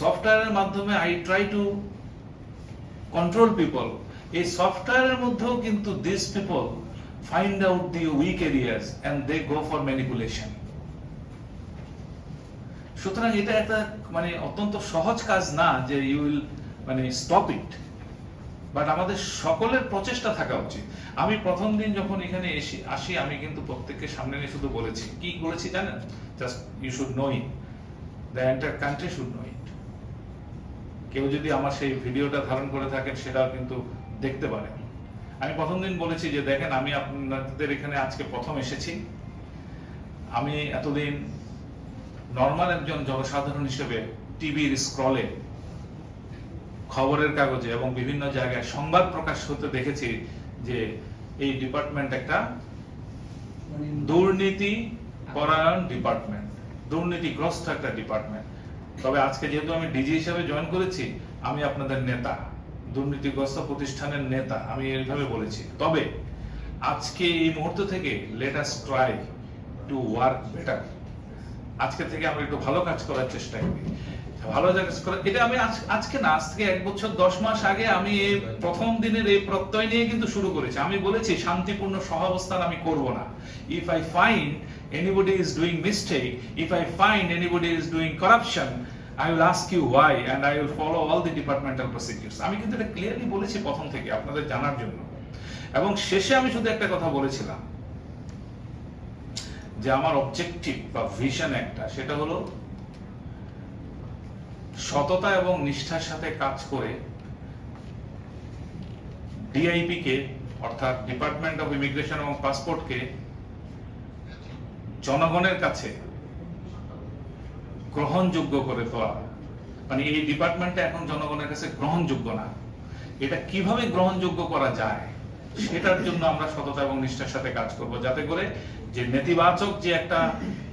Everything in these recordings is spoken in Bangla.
সফটওয়্যারের মাধ্যমে I try to control people এই সফটওয়্যারের মধ্যেও কিন্তু this people find out the weak areas and they go for manipulation সুতরাং এটা একটা মানে অত্যন্ত সহজ কাজ না যে ইউ উইল মানে স্টপ ইট বাট আমাদের সকলের প্রচেষ্টা থাকা উচিত। আমি প্রথম দিন যখন এখানে এসে আসি, আমি কিন্তু প্রত্যেককে সামনে নিয়ে শুধু বলেছি। কি বলেছি জানেন? Just you should know it the entire country should know it কেউ যদি আমার সেই ভিডিওটা ধারণ করে থাকেন, সেটাও কিন্তু দেখতে পারেন। আমি প্রথম দিন বলেছি যে, দেখেন, আমি আপনাদের এখানে আজকে প্রথম এসেছি। আমি এতদিন নর্মাল একজন জনসাধারণ হিসেবে টিভির স্ক্রলে খবরের কাগজে এবং বিভিন্ন জায়গায় সংবাদ প্রকাশ হতে দেখেছি যে, এই ডিপার্টমেন্ট একটা দুর্নীতি পরায়ণ ডিপার্টমেন্ট দুর্নীতিগ্রস্ত একটা ডিপার্টমেন্ট তবে আজকে যেহেতু আমি ডিজি হিসেবে জয়েন করেছি, আমি আপনাদের নেতা, দুর্নীতিগ্রস্ত প্রতিষ্ঠানের নেতা, আমি এইভাবে বলেছি। তবে আজকে এই মুহূর্ত থেকে let us try to work better আজকে থেকে আমরা একটু ভালো কাজ করার চেষ্টা করি। ভালো এটা আমি আজকে না, আজ থেকে এক বছর, দশ মাস আগে আমি প্রথম দিনের এই প্রত্যয় নিয়ে কিন্তু শুরু করেছি। আমি বলেছি, শান্তিপূর্ণ সহাবস্থান আমি করব না। If I find anybody is doing mistake if I find anybody is doing corruption I will ask you why and I will follow all the departmental আমি কিন্তু এটা ক্লিয়ারলি বলেছি প্রথম থেকে, আপনাদের জানার জন্য। এবং শেষে আমি শুধু একটা কথা বলেছিলাম যে আমার অবজেক্টিভ বা ভিশন একটা, সেটা হলো সততা এবং নিষ্ঠার সাথে কাজ করে ডিআইপি কে, অর্থাৎ ডিপার্টমেন্ট অফ ইমিগ্রেশন এবং পাসপোর্টকে জনগণের কাছে গ্রহণযোগ্য করে তোলা। মানে এই ডিপার্টমেন্টটা এখন জনগণের কাছে গ্রহণযোগ্য না। এটা কীভাবে গ্রহণযোগ্য করা যায়, সেটার জন্য আমরা সততা এবং নিষ্ঠার সাথে কাজ করব। যাতে করে যে নেতিবাচক যে একটা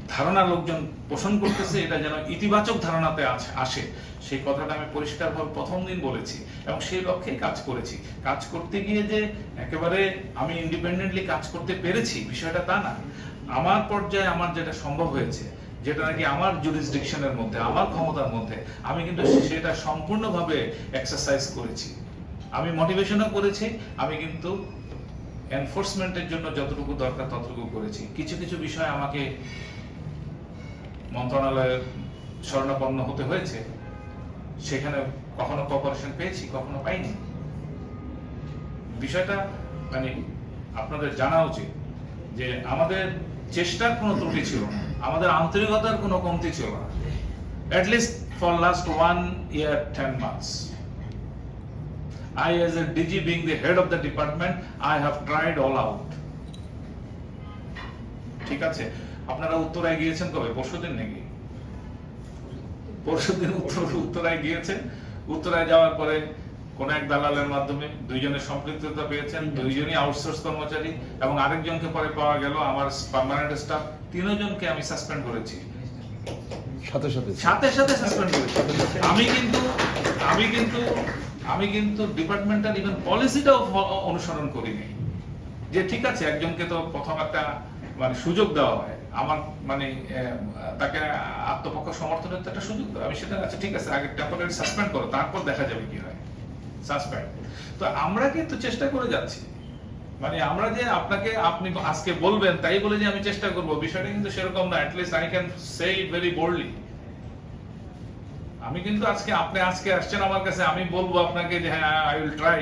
ধারণা লোকজন পোষণ করতেছে, এটা যেন ইতিবাচক ধারণাতে আস- আসে। সেই কথাটা আমি পরিষ্কারভাবে প্রথম দিন বলেছি এবং সেই লক্ষ্যে কাজ করেছি। কাজ করতে গিয়ে যে একেবারে আমি ইন্ডিপেন্ডেন্টলি কাজ করতে পেরেছি, বিষয়টা তা না। আমার পর্যায়ে আমার যেটা সম্ভব হয়েছে, যেটা নাকি আমার জুরিসডিকশনের মধ্যে, আমার ক্ষমতার মধ্যে, আমি কিন্তু সেটা সম্পূর্ণভাবে এক্সারসাইজ করেছি। আমি মোটিভেশনও করেছি, আমি কিন্তু এনফোর্সমেন্টের জন্য যতটুকু দরকার ততটুকু করেছি। কিছু কিছু বিষয় আমাকে মন্ত্রণালয়ের শরণাপন্ন হতে হয়েছে, সেখানে কখনো কোঅপারেশন পেয়েছি, কখনো পাইনি। বিষয়টা মানে আপনাদের জানা উচিত যে আমাদের চেষ্টার কোনো ত্রুটি ছিল না, আমাদের আন্তরিকতার কোনো কমতি ছিল না for last one year 10 months. I, as a DG the head of the department, I have tried all out. ঠিক আছে? আপনারা উত্তরায় গিয়েছেন কবে? পরশু দিন নাকি? পরশুদিন উত্তর উত্তরায় গিয়েছেন। উত্তরায় যাওয়ার পরে কোন এক দালালের মাধ্যমে দুইজনের সম্পৃক্ততা পেয়েছেন দুইজনই আউটসোর্স কর্মচারী এবং আরেকজনকে পরে পাওয়া গেল আমার পার্মানেন্ট স্টাফ তিনজনকে আমি সাসপেন্ড করেছি। সাথে সাথে। সাথে সাথে সাসপেন্ড করেছি। আমি কিন্তু আমি কিন্তু আমি কিন্তু ডিপার্টমেন্টাল ইভেন পলিসিটাও অনুসরণ করিনি। যে ঠিক আছে একজনকে তো প্রথম একটা মানে সুযোগ দেওয়া হয়। আমার মানে তাকে আত্মপক্ষ সমর্থনের তো একটা সুযোগ আমি সেটা আচ্ছা ঠিক আছে, আগে টেম্পোরারি সাসপেন্ড করো, তারপর দেখা যাবে কি হয়। সাসপেন্ড তো আমরা কিন্তু চেষ্টা করে যাচ্ছি। মানে আমরা যে আপনাকে, আপনি আজকে বলবেন, তাই বলে যে আমি চেষ্টা করব, বিষয়টা কিন্তু সেরকম না at least I can say it very boldly আমি কিন্তু আজকে, আপনি আজকে আসছেন আমার কাছে, আমি বলব আপনাকে যে হ্যাঁ আই উইল ট্রাই